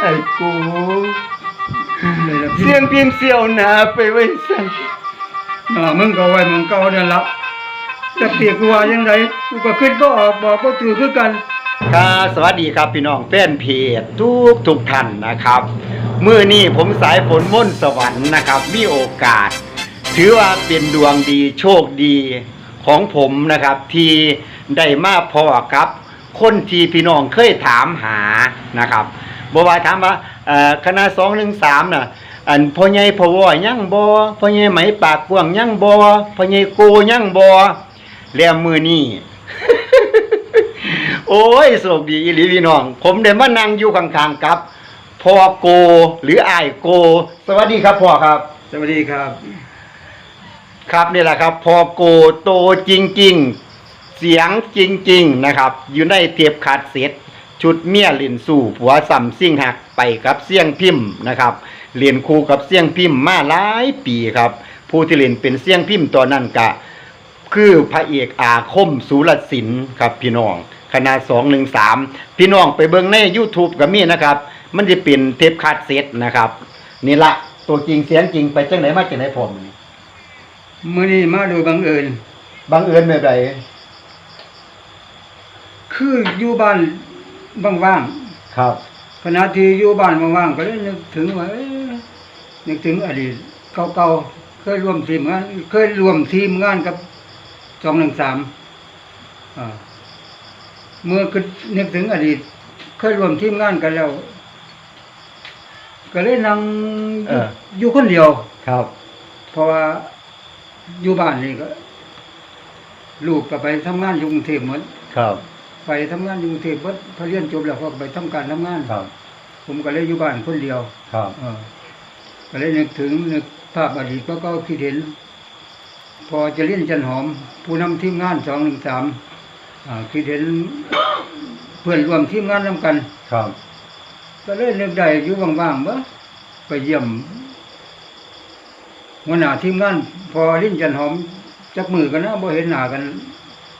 ไอ้กูเลยละพี่เสียงพิมพ์เสียวหนาไปไว้สั่นอ่ามึงก็ไว้มึงเก่านั่นละจะเปียกว่ายังไงกูก็ขึ้นก็ออกบอกก็ถือคือกันครับสวัสดีครับพี่น้องแฟนเพจทุกทุกท่านนะครับมื้อนี้ผมสายฝนม่นต์สวรรค์นะครับ มีโอกาส ถือว่าเป็นดวงดีโชคดีของผมนะครับที่ได้มาพอกับ คนที่พี่น้องเคยถามหานะครับ บ่ว่าถามว่าเอ่อคณะ213น่ะอันพ่อใหญ่พ่อวอยังบ่พ่อใหญ่ไหมปากกว้างยังบ่พ่อใหญ่โกยังบ่แล้วมื้อนี้โอ้ยโชคดีอีหลีพี่น้อง ผมได้มานั่งอยู่ข้างๆกับพ่อโกหรืออ้ายโก สวัสดีครับพ่อครับ สวัสดีครับ ครับนี่แหละครับพอโกโตจริง ๆ เสียงจริง ๆ นะครับ อยู่ในเทียบขาดเสร็จ ชุดเมียเลียนสู่ผัวสัมซิ่งหักไปกับเสี่ยงพิมพ์นะครับเรียนคู่กับเสี่ยงพิมพ์มาหลายปีครับ ผู้ที่เรียนเป็นเสี่ยงพิมพ์ตอนนั้นกะ คือพระเอกอาคมสุรศิลป์ครับพี่น้องคณะสองหนึ่งสามพี่น้องไปเบิ่งใน YouTube ก็มีนะครับ มันจะเป็นเทปคาดเซตนะครับ นี่ละตัวจริงเสียงจริงไปจังไหนมาจังไหนผมมื้อนี้มาโดยบังเอิญบังเอิญแบบใดคืออยู่บ้าน ว่างครับ ๆขณะที่อยู่บ้านว่างๆก็เลยนึกถึงว่าเอ๊ะนึกถึงอดีตเก่าๆเคยร่วมทีมงานเคยร่วมทีมงานกับ213อ่าเมื่อคือนึกถึงอดีต เคยร่วมทีมงานกันแล้ว ก็เลยนั่งเออ อยู่คนเดียว ครับ เพราะว่าอยู่บ้านนี่ก็ ลูกก็ไปทำงานอยู่กรุงเทพหมด ครับ ไปทำงานอยู่กรุงเทพหมดพอเรียนจบแล้วก็ไปทำการทำงาน ครับ ผมก็เลยอยู่บ้านคนเดียว ครับ เออก็เลยนึกถึงนึกภาพอดีตก็ก็คิดเห็น พอจะเล่นจันหอม ผู้นำทีมงานสองหนึ่งสามคิดเห็น เพื่อนร่วมทีมงานนำกัน ครับ ก็เลยนึกได้อยู่ว่างๆบ่ไปเยี่ยมหัวหน้าทีมงาน พอลิ้นจันหอมจักมือกันนะบ่เห็นหน้ากัน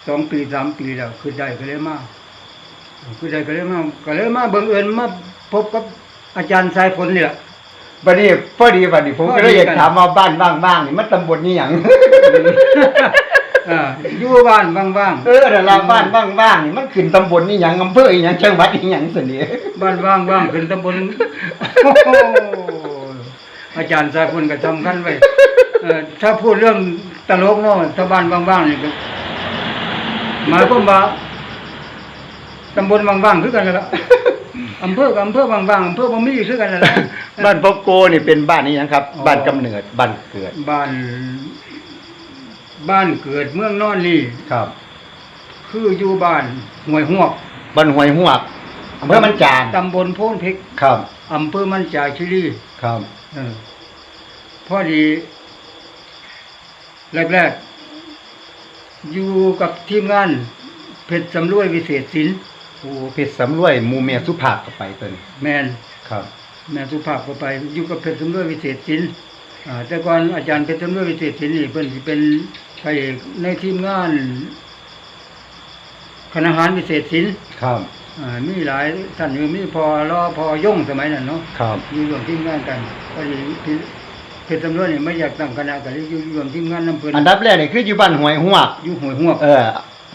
สองปีสามปีแล้วคือได้ก็เลยมาคือได้ก็เลยมาก็เลยมาบังเอิญมาพบกับอาจารย์สายฝนนี่แหละบัดนี้พอดีบัดนี้ผมพอก็ดีเลยอยากกันถามว่าบ้านบ้างๆนี่มันตำบลนี่หยังอ่าอยู่บ้านว่างเออแต่ละบ้านบ้างๆนี่มันขึ้นตำบลนี่หยังอำเภออีหยังจังหวัดอีหยังสินี่ๆบ้านว่างๆเป็นตำบลโอ้โหอาจารย์สายฝนก็ทำกันไว้เออถ้าพูดเรื่องตลกเนาะถ้าบ้านว่างๆนี่ก็ หมายความว่าตำบลบางๆคือกันนั่นแหละอำเภอกับอำเภอบางๆอำเภอบ่มีคือกันนั่นแหละ บ้านพ่อโกนี่เป็นบ้านนี่หยังครับ อ๋อ บ้านกำเนิดบ้านเกิดบ้าน บ้านเกิดเมืองนอนนี่ครับคืออยู่บ้านห้วยหวกบ้านห้วยหวกอำเภอมันจานตำบลโพนเพกครับอำเภอมันจาคิรีครับเออพอดี แรกๆ อยู่กับทีมงานเพชรสำรวยวิเศษศิลป์โอ้เพชรสำรวยหมู่เมียสุภาพก็ไปเพิ่นแมนครับ แม่สุภาพก็ไปอยู่กับเพชรสำรวยวิเศษศิลป์อ่าแต่ก่อนอาจารย์เพชรสำรวยวิเศษศิลป์นี่เพิ่นสิเป็นพระเอกในทีมงานคณะอาหารวิเศษศิลป์ครับอ่ามีหลายท่านอยู่มีพอรอพอย่งสมัยนั้นเนาะครับอยู่รวมทีมงานกันพอดีพี่ เพชรสำรวยนี่ไม่อยากตั้งคณะก็เลยอยู่รวมทีมงานนำเพิ่นอันดับแรกนี่คืออยู่บ้านห้วยหวกอยู่ห้วยหวกเออ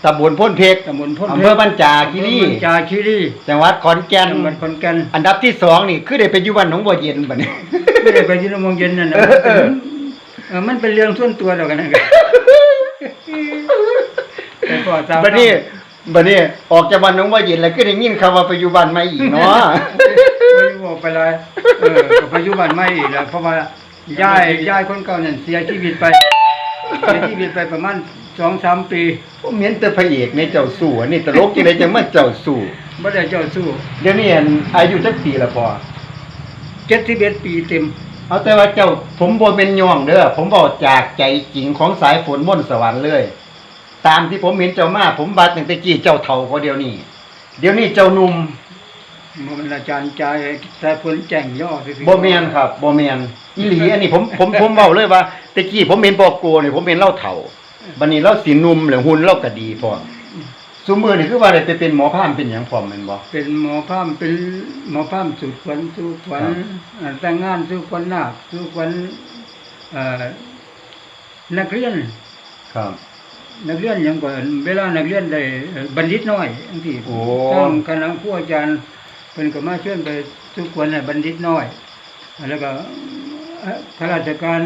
ตำบลพ้นเพชรตำบลพ้นอำเภอบ้านจาคีรีอำเภอบ้านจาคีรีจังหวัดขอนแก่นจังหวัดขอนแก่นอันดับที่สองนี่คือได้ไปอยู่บ้านหนองบัวเย็นบัดนี้ไม่ได้ไปที่โรงเรียนนั่นนะเออเออมันเป็นเรื่องส่วนตัวแล้วกันนะแต่ก็ตามบัดนี้บัดนี้ออกจากบ้านหนองบัวเย็นแล้วก็ได้ยินคำว่าไปอยู่บ้านใหม่อีกเนาะไม่บอกไปเลยเออก็ปัจจุบันไม่อีกแล้วเพราะว่า ย้ายย้ายคนเก่านั่นเสียชีวิตไป เสียชีวิตไปประมาณสองสามปีผมเห็นแต่พระเอกในเจ้าสู่อันนี้ตลกจังไดจังมาเจ้าสู่ไม่ได้เจ้าสู้เดี๋ยวนี้อันอายุจักปีละพอเจ็ดสิบเอ็ดปีเต็ม เอาแต่ว่าเจ้าผมบ่เป็นย่องเด้อผมบอกจากใจจริงของสายฝนม่นต์สวรรค์เลย ตามที่ผมเห็นเจ้ามาผมบาดตั้งแต่กี้เจ้าเฒ่าพอเดียวนี้เดี๋ยวนี้เจ้าหนุ่ม มันอาจารย์ใจายแต่ผลแจ้งย่อซื่อๆบ่แม่นครับบ่แม่นอีหลีอันนี้ผมผมผมเว้าเลยว่าแต่กี้ผมเห็นปอโกนี่ผมเห็นเล่าเฒ่าบัดนี้เราสิหนุ่มแล้วหุ่นเราก็ดีพอซุมือนี่คือว่าได้ไปเป็นหมอพามเป็นหยังพร้อมแม่นบ่ เป็นหมอพามเป็นหมอพามสุดขวัญสุขวัญครับ อ่าแต่งงานสุขวัญนาคสุขวัญเอ่อนักเรียน ครับ นักเรียนหยังก่อนเวลานักเรียนได้เอ่อบัณฑิตน้อยจังซี่โอ้ทางคณะผู้อาจารย์ เพิ่นก็มาเชิญไปทุกคนให้บัณฑิตน้อย แล้วก็เอ่อข้าราชการ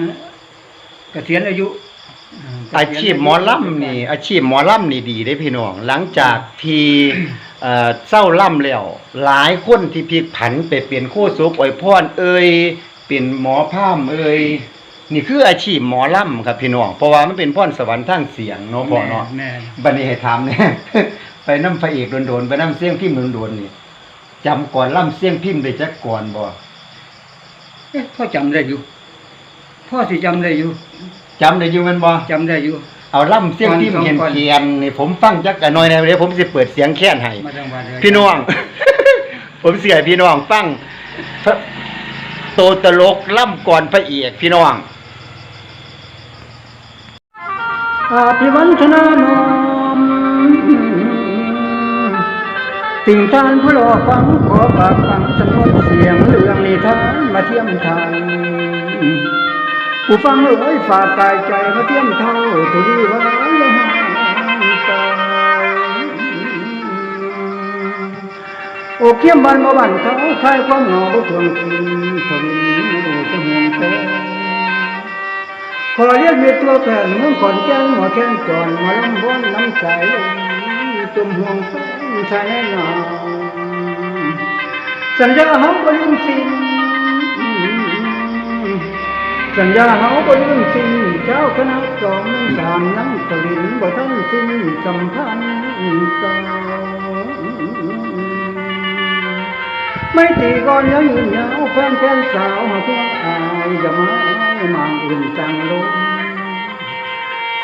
เกษียณอายุเกษียณอาชีพหมอล่ำนี่ อาชีพหมอล่ำนี่ดีได้พี่น้อง หลังจากที่เอ่อเศร้าล่ำแล้ว หลายคนที่พลิกผันไปเป็นโคศกอวยพรเอ่ยเป็นหมอพามเอ่ยนี่คืออาชีพหมอล่ำครับพี่น้องเพราะว่ามันเป็นพรสวรรค์ทางเสียงเนาะพ่อเนาะแม่บัดนี้ให้ถามเนี่ยไปน้ำพระเอกโดนๆไปน้ำเสียงพิมพ์โดนๆนี่ จำก่อนล่ำเสียงพิมพ์ได้จักก่อนบ่เอ๊ะพ่อจำได้อยู่ พ่อสิจำได้อยู่จำได้อยู่แมันบ่จำได้อยู่ เอาล่ำเสียงพิมพ์ก่อนเขียนก่อนเขียนนี่ผมฟังจักกะหน่อยนะเดี๋ยวผมสิเปิดเสียงแค้นให้มาจังหวัดเลยพี่น้อง ผมเสียพี่น้องฟังพระโตตลกล่ำก่อนพระเอกพี่น้อง อาภิวันธนานอม ติ่งทานผู้หล่อฟังขอฝากฟังจำนวนเสียงเรื่องนิทานมาเทียมไทยผู้ฟังเอ้ยฝากกายใจมาเทียมเท่าตุลีไว้ยังตายโอเขียมบันมาบันเขาคลายความหงาบ่ทวงคืนทนจะห่วงแฟนขอเรียกมีตัวแผ่นเมืองขอนแก่นหมอแค้นจอนหมาลำบนน้ำใสจมห่วงแฟนชายแน่นอนสั ญญาเฮาบ่ลืมสิ้นสัญญาเฮาบ่ลืมสิ้นเจ้าคณะสองสามน้ำตะลินบ่ทัน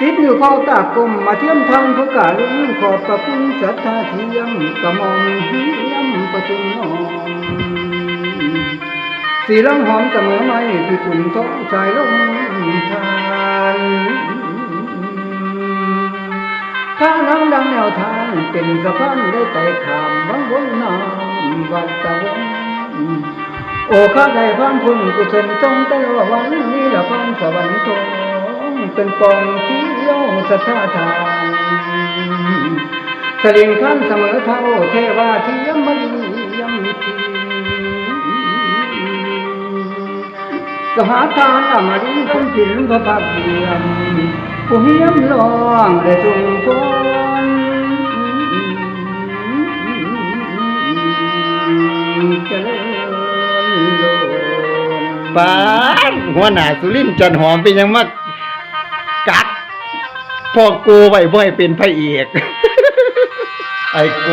สิ้นสัมพันธ์ต่อไม่ตีก่อนยังยืนยาวแฟนแฟนสาวมาเพื่ออายอย่ามามาอื่นจังลงสิบนิ้วเข้าตากลมมาเทียมทางพระกาลุงขอบประคุณศรัทธาเทียมกระมอมเฮียมประจุนนอมสีลังหอมเสมอไม่พี่กุ่นท้องชายลงทานถ้าน้ำดังแนวทางเป็นสะพานได้ไต่ขามบางบนน้ำวัดตะวันโอ้ข้าได้พานคุณกุศลจงตลอดวันนี้ละพานสวรรค์ทองเป็นปองที่ โยสัทธาทานสลิงขั้นเสมอเท่าเทวาที่ยมลียมทีสหาทานอมรินทร์คนผินพระภาคเพียมผู้เฮียมลองและทรงพรเจริญปานหัวหน้าสุรินจันหอมเป็นยังมาก พ่อโกไว้บ่ให้เป็นพระเอกไอ้โก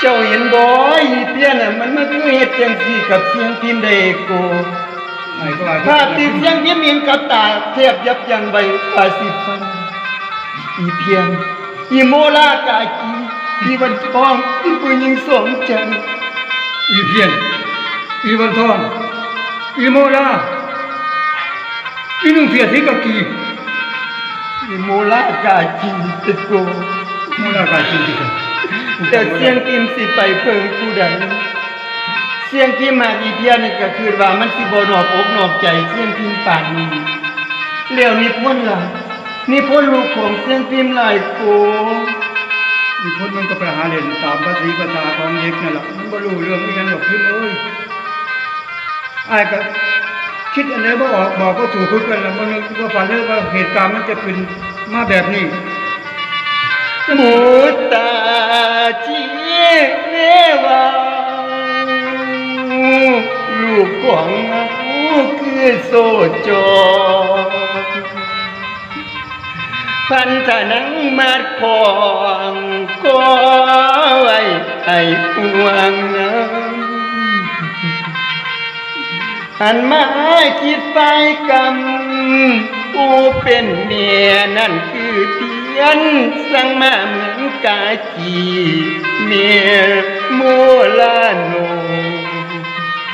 เจ้าเห็นบ่อีเตี้ยน่ะมันมาคือเฮ็ดจังซี่กับเสียงพิมพ์ได้โกไอ้ก็ว่าภาพที่เสียงพิมพ์เห็นกับตาเทียบยับยั้งไว้ปาสิฟังอีเพียงอีโมลากากีอีวันทองอีผู้หญิงสมใจอีเพียนอีวันทองอีโมลาอีนุ่งเสียสีกะกีอีโมูลากากีตะโกโมลากาจีที่กันแต่เสียงพิมสิไปเพิ่งผู้ใดเสียงพิมมาอีเพียนี่ก็คือว่ามันสิบ่นอบอกนอกใจเสียงพิมป่านนี้เลี้ยวนิพนล่ะนิพนลูกของเสียงพิมหลายโกอีคนมันก็ไปหาเล่นตามภาษีภาษาของเด็กนั่นแหละมันบ่รู้เรื่องนี้กันหรอกพี่เอ้ยไอ้ก็ คิดอันไหนบ่ออกบอกก็ถูกคือกันแล้วมันก็ฝันเลยว่าเหตุการณ์มันจะขึ้นมาแบบนี้มุตาจีเรวาลูกของเราคือโซจอพันธนังมาดของก็ไว้ไอ้ห่วงน้ำ หันมาคิดไปกรรมผู้เป็นเมียนั่นคือเทียนสั่งมาเหมือนกาจีเมียโมลาโน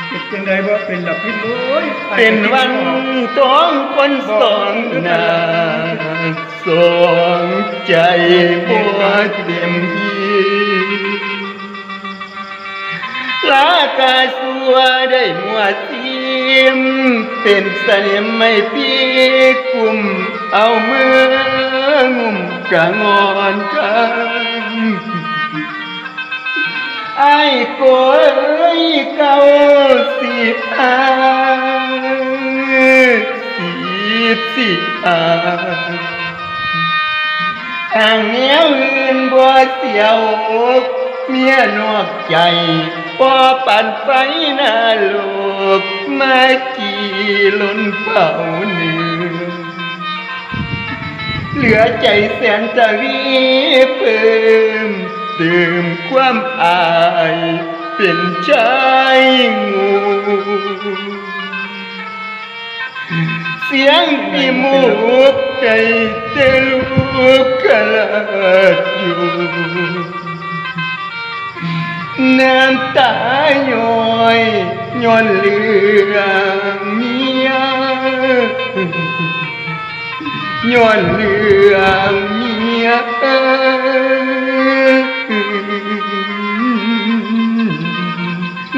เป็นจังไดบ่เป็นดับพี่เอ้ยเป็นวันต้องคนสองนางสองใจบ่เต็มที่ลากาสัวได้มัวซิ มเป็นเสน่ห์ไม่พี่กุมเอามืองุ่มกะงอนกันไอ้โกยเก่าสิอาสิสิอาทางแนวอื่นบ่เสียวเมียนอกใจพอปั่นไฟหน้าลูก มากี่ล้นเป่าเนื้อเหลือใจแสนจะรีเพิ่มเติมความอายเป็นชายงูเสียงปีมูกใจเตลูกกระลาดอยู่ น้ำตาย้อยย้อนเรื่องเมียย้อนเรื่องเมีย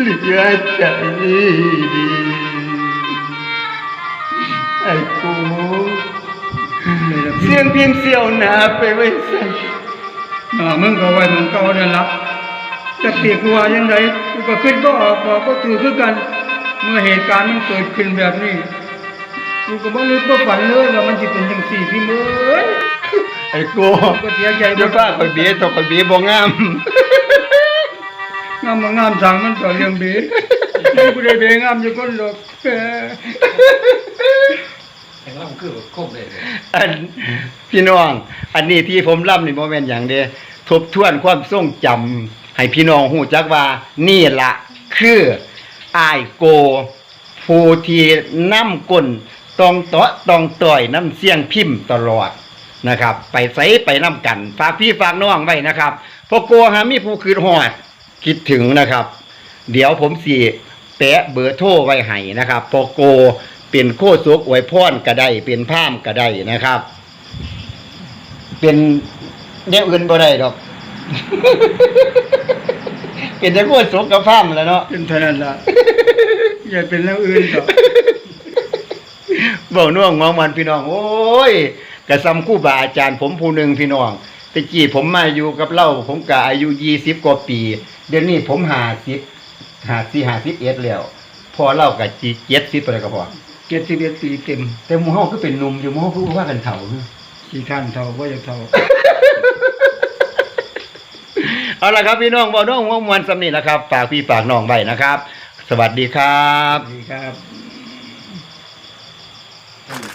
เหลือใจดีไอ้กูเสียงเพียงเสียวหนาไปไว้ใส่อ่ามึงก็ไว้มึงเก่านั่นละ จะเตียกว่ายังไงกูก็ขึ้นก็ออกบอกก็ถือคือกัน เมื่อเหตุการณ์มันเกิดขึ้นแบบนี้กูก็บ่นึกบ่ฝันเลยว่ามันจะเป็นจังสี่พี่เมื่อยไอ้กูก็เสียใจจะฟ้าคอยเบี้ยตกคอยเบี้ยบ่งามงามบ่งามสั่งมันต่อเรื่องเบนี่กูได้เบงามอยู่คนหรอกเออแต่ว่ามันคือครบเลยเลยอันพี่น้อง อันนี้ที่ผมล่ำนี่โมเมนต์อย่างเดียวทบทวนความทรงจำ ให้พี่น้องหูจักว่านี่ละคืออายโกผู้ที่น้ำก้นตองเตาะตองต่อยน้ำเสียงพิมพ์ตลอดนะครับ ไปใส่ไปน้ำกันฝากพี่ฝากน้องไว้นะครับพอโกหามีผู้คืนหอดคิดถึงนะครับ เดี๋ยวผมสิแปะเบอร์โทรไว้ให้นะครับพอโกเป็นโคศกอวยพรก็ได้เป็นพามก็ได้นะครับ เป็นแนวอื่นบ่ได้ดอก เป็นแต่โคศกกับพามแหล้วเนาะเป็นเท่านั้นล่ะอย่าเป็นเรื่องอื่นต่อเบาน่วงมองมันพี่น้อง โอ้ยกระซำครู่บาอาจารย์ผมผู้หนึ่งพี่น้องตะกี้ผมมาอยู่กับเล่าผมกะอายุยี่สิบกว่าปี เดี๋ยวนี้ผมหาสิบหาสี่หาสิบเอ็ดแล้ว พอเล่ากับจีเจ็ดสิบไปแล้วก็พอเจ็ดสิบเอ็ดปีเต็ม แต่หมูเฮาก็เป็นหนุ่มอยู่หมูเฮาคือว่ากันเฒ่าเนอะสี่ท่านเท่าว่าจะเท่า เอาละครับพี่น้องบ่น้องว่ามวนสำนีนะครับฝากพี่ฝากน้องไว้นะครับ สวัสดีครับ ดีครับ